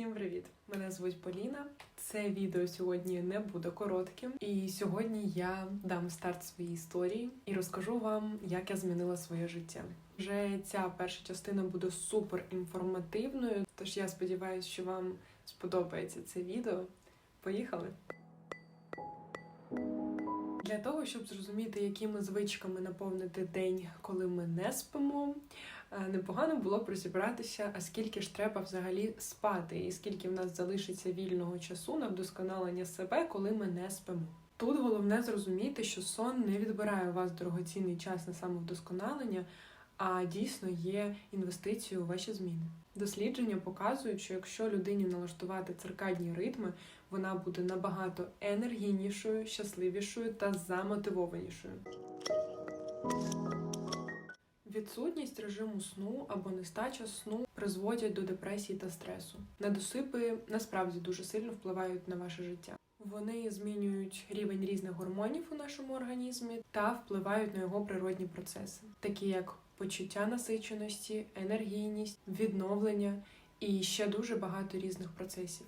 Всім привіт! Мене звуть Поліна. Це відео сьогодні не буде коротким, і сьогодні я дам старт своїй історії і розкажу вам, як я змінила своє життя. Вже ця перша частина буде супер інформативною, тож я сподіваюся, що вам сподобається це відео. Поїхали! Для того, щоб зрозуміти, якими звичками наповнити день, коли ми не спимо, непогано було б розібратися, а скільки ж треба взагалі спати, і скільки в нас залишиться вільного часу на вдосконалення себе, коли ми не спимо. Тут головне зрозуміти, що сон не відбирає у вас дорогоцінний час на самовдосконалення, а дійсно є інвестицією у ваші зміни. Дослідження показують, що якщо людині налаштувати циркадні ритми, вона буде набагато енергійнішою, щасливішою та замотивованішою. Відсутність режиму сну або нестача сну призводять до депресії та стресу. Недосипи насправді дуже сильно впливають на ваше життя. Вони змінюють рівень різних гормонів у нашому організмі та впливають на його природні процеси, такі як почуття насиченості, енергійність, відновлення і ще дуже багато різних процесів.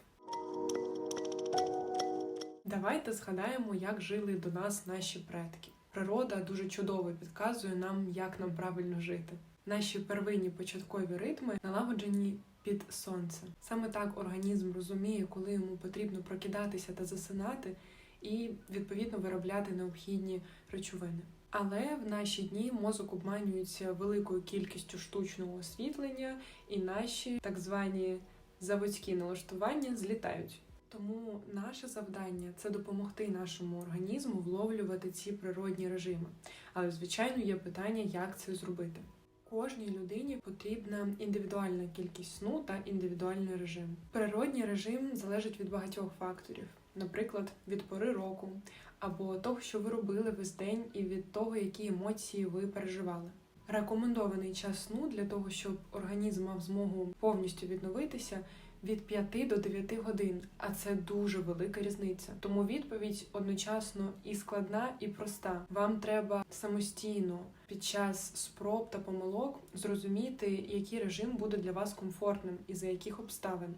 Давайте згадаємо, як жили до нас наші предки. Природа дуже чудово підказує нам, як нам правильно жити. Наші первинні початкові ритми налагоджені під сонцем. Саме так організм розуміє, коли йому потрібно прокидатися та засинати, і відповідно виробляти необхідні речовини. Але в наші дні мозок обманюється великою кількістю штучного освітлення, і наші так звані заводські налаштування злітають. Тому наше завдання це допомогти нашому організму вловлювати ці природні режими. Але, звичайно, є питання, як це зробити. Кожній людині потрібна індивідуальна кількість сну та індивідуальний режим. Природній режим залежить від багатьох факторів, наприклад, від пори року, або того, що ви робили весь день, і від того, які емоції ви переживали. Рекомендований час сну для того, щоб організм мав змогу повністю відновитися від 5 до 9 годин, а це дуже велика різниця. Тому відповідь одночасно і складна, і проста. Вам треба самостійно під час спроб та помилок зрозуміти, який режим буде для вас комфортним і за яких обставин.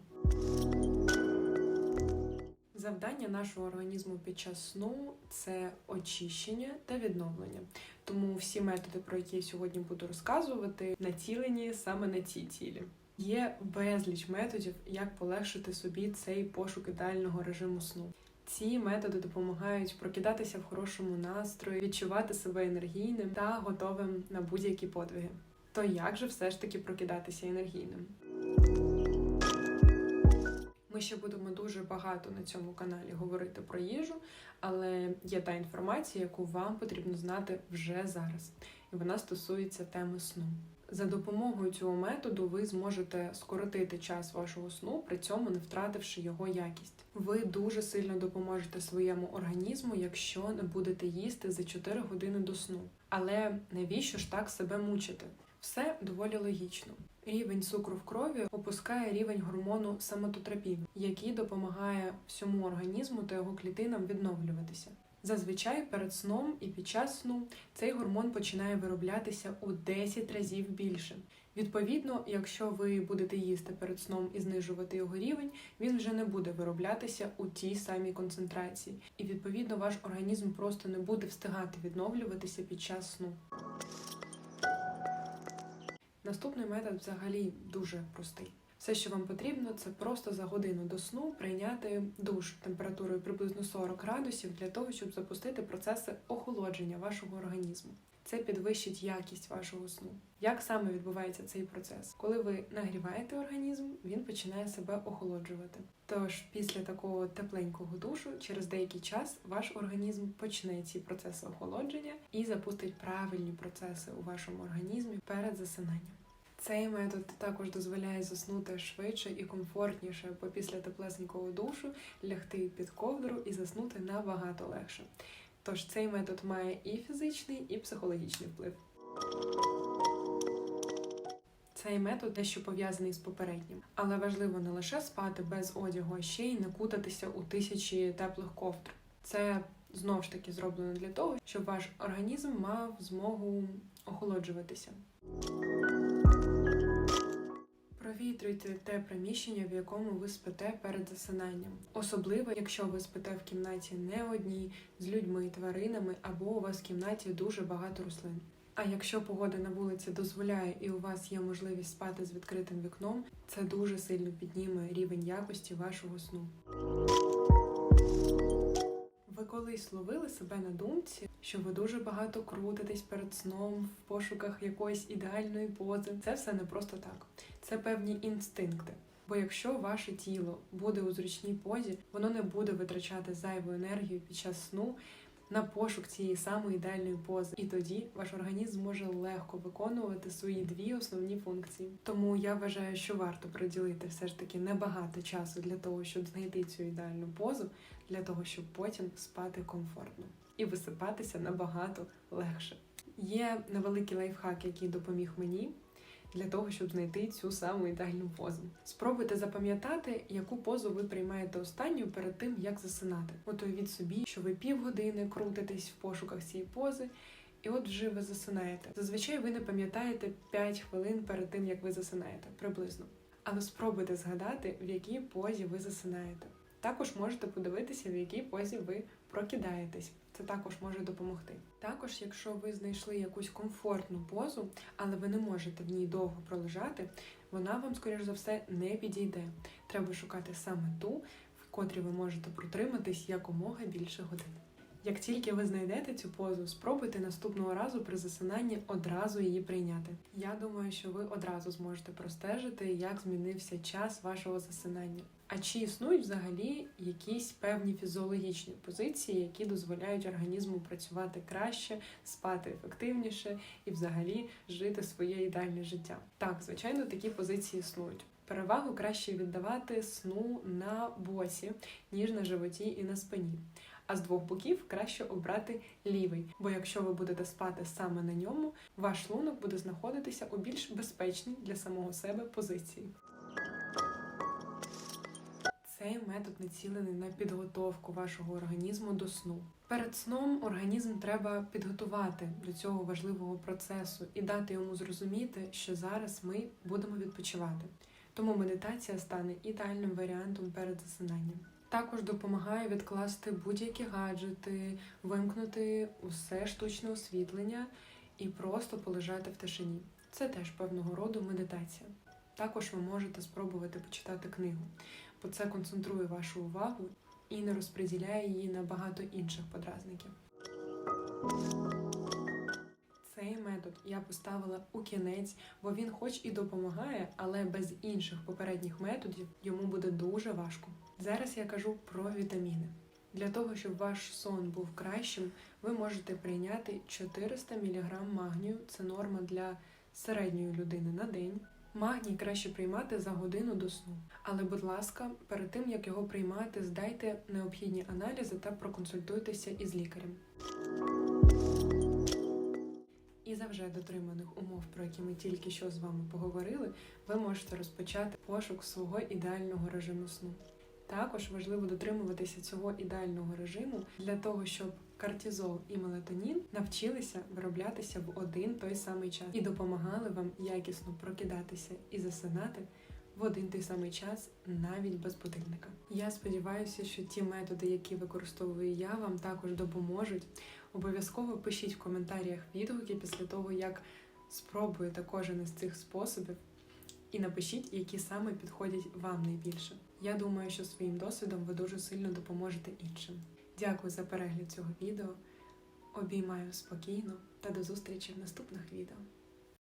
Завдання нашого організму під час сну це очищення та відновлення. Тому всі методи, про які я сьогодні буду розказувати, націлені саме на ці цілі. Є безліч методів, як полегшити собі цей пошук ідеального режиму сну. Ці методи допомагають прокидатися в хорошому настрої, відчувати себе енергійним та готовим на будь-які подвиги. То як же все ж таки прокидатися енергійним? Ми ще будемо дуже багато на цьому каналі говорити про їжу, але є та інформація, яку вам потрібно знати вже зараз, і вона стосується теми сну. За допомогою цього методу ви зможете скоротити час вашого сну, при цьому не втративши його якість. Ви дуже сильно допоможете своєму організму, якщо не будете їсти за 4 години до сну. Але навіщо ж так себе мучити? Все доволі логічно. Рівень цукру в крові опускає рівень гормону самототропіну, який допомагає всьому організму та його клітинам відновлюватися. Зазвичай перед сном і під час сну цей гормон починає вироблятися у 10 разів більше. Відповідно, якщо ви будете їсти перед сном і знижувати його рівень, він вже не буде вироблятися у тій самій концентрації, і відповідно ваш організм просто не буде встигати відновлюватися під час сну. Наступний метод взагалі дуже простий. Все, що вам потрібно, це просто за годину до сну прийняти душ температурою приблизно 40 градусів для того, щоб запустити процеси охолодження вашого організму. Це підвищить якість вашого сну. Як саме відбувається цей процес? Коли ви нагріваєте організм, він починає себе охолоджувати. Тож після такого тепленького душу, через деякий час ваш організм почне ці процеси охолодження і запустить правильні процеси у вашому організмі перед засинанням. Цей метод також дозволяє заснути швидше і комфортніше, бо після теплесенького душу лягти під ковдру і заснути набагато легше. Тож цей метод має і фізичний, і психологічний вплив. Цей метод дещо пов'язаний з попереднім, але важливо не лише спати без одягу, а ще й не кутатися у тисячі теплих ковдр. Це знову ж таки зроблено для того, щоб ваш організм мав змогу охолоджуватися. Про Провітрюйте те приміщення, в якому ви спите перед засинанням, особливо якщо ви спите в кімнаті не одній з людьми, тваринами або у вас в кімнаті дуже багато рослин. А якщо погода на вулиці дозволяє і у вас є можливість спати з відкритим вікном, це дуже сильно підніме рівень якості вашого сну. Ви колись ловили себе на думці, що ви дуже багато крутитесь перед сном в пошуках якоїсь ідеальної пози. Це все не просто так. Це певні інстинкти. Бо якщо ваше тіло буде у зручній позі, воно не буде витрачати зайву енергію під час сну на пошук цієї самої ідеальної пози, і тоді ваш організм зможе легко виконувати свої дві основні функції. Тому я вважаю, що варто приділити все ж таки небагато часу для того, щоб знайти цю ідеальну позу, для того, щоб потім спати комфортно і висипатися набагато легше. Є невеликий лайфхак, який допоміг мені для того, щоб знайти цю саму ідеальну позу. Спробуйте запам'ятати, яку позу ви приймаєте останню перед тим, як засинати. От уявіть собі, що ви півгодини крутитесь в пошуках цієї пози. І от вже ви засинаєте. Зазвичай ви не пам'ятаєте 5 хвилин перед тим, як ви засинаєте, приблизно. Але спробуйте згадати, в якій позі ви засинаєте. Також можете подивитися, в якій позі ви прокидаєтесь. Це також може допомогти. Також, якщо ви знайшли якусь комфортну позу, але ви не можете в ній довго пролежати, вона вам, скоріш за все, не підійде. Треба шукати саме ту, в котрій ви можете протриматись якомога більше годин. Як тільки ви знайдете цю позу, спробуйте наступного разу при засинанні одразу її прийняти. Я думаю, що ви одразу зможете простежити, як змінився час вашого засинання. А чи існують взагалі якісь певні фізіологічні позиції, які дозволяють організму працювати краще, спати ефективніше і взагалі жити своє ідеальне життя? Так, звичайно, такі позиції існують. Перевагу краще віддавати сну на боці, ніж на животі і на спині. А з двох боків краще обрати лівий, бо якщо ви будете спати саме на ньому, ваш шлунок буде знаходитися у більш безпечній для самого себе позиції. Цей метод націлений на підготовку вашого організму до сну. Перед сном організм треба підготувати до цього важливого процесу і дати йому зрозуміти, що зараз ми будемо відпочивати. Тому медитація стане ідеальним варіантом перед засинанням. Також допомагає відкласти будь-які гаджети, вимкнути усе штучне освітлення і просто полежати в тишині. Це теж певного роду медитація. Також ви можете спробувати почитати книгу, бо це концентрує вашу увагу і не розподіляє її на багато інших подразників. Цей метод я поставила у кінець, бо він хоч і допомагає, але без інших попередніх методів йому буде дуже важко. Зараз я кажу про вітаміни. Для того, щоб ваш сон був кращим, ви можете прийняти 400 мг магнію, це норма для середньої людини на день. Магній краще приймати за годину до сну. Але, будь ласка, перед тим як його приймати, здайте необхідні аналізи та проконсультуйтеся із лікарем. І за вже дотриманих умов, про які ми тільки що з вами поговорили, ви можете розпочати пошук свого ідеального режиму сну. Також важливо дотримуватися цього ідеального режиму для того, щоб кортизол і мелатонін навчилися вироблятися в один той самий час і допомагали вам якісно прокидатися і засинати в один той самий час, навіть без будильника. Я сподіваюся, що ті методи, які використовую я, вам також допоможуть. Обов'язково пишіть в коментарях відгуки після того, як спробуєте кожен із цих способів, і напишіть, які саме підходять вам найбільше. Я думаю, що своїм досвідом ви дуже сильно допоможете іншим. Дякую за перегляд цього відео. Обіймаю спокійно та до зустрічі в наступних відео.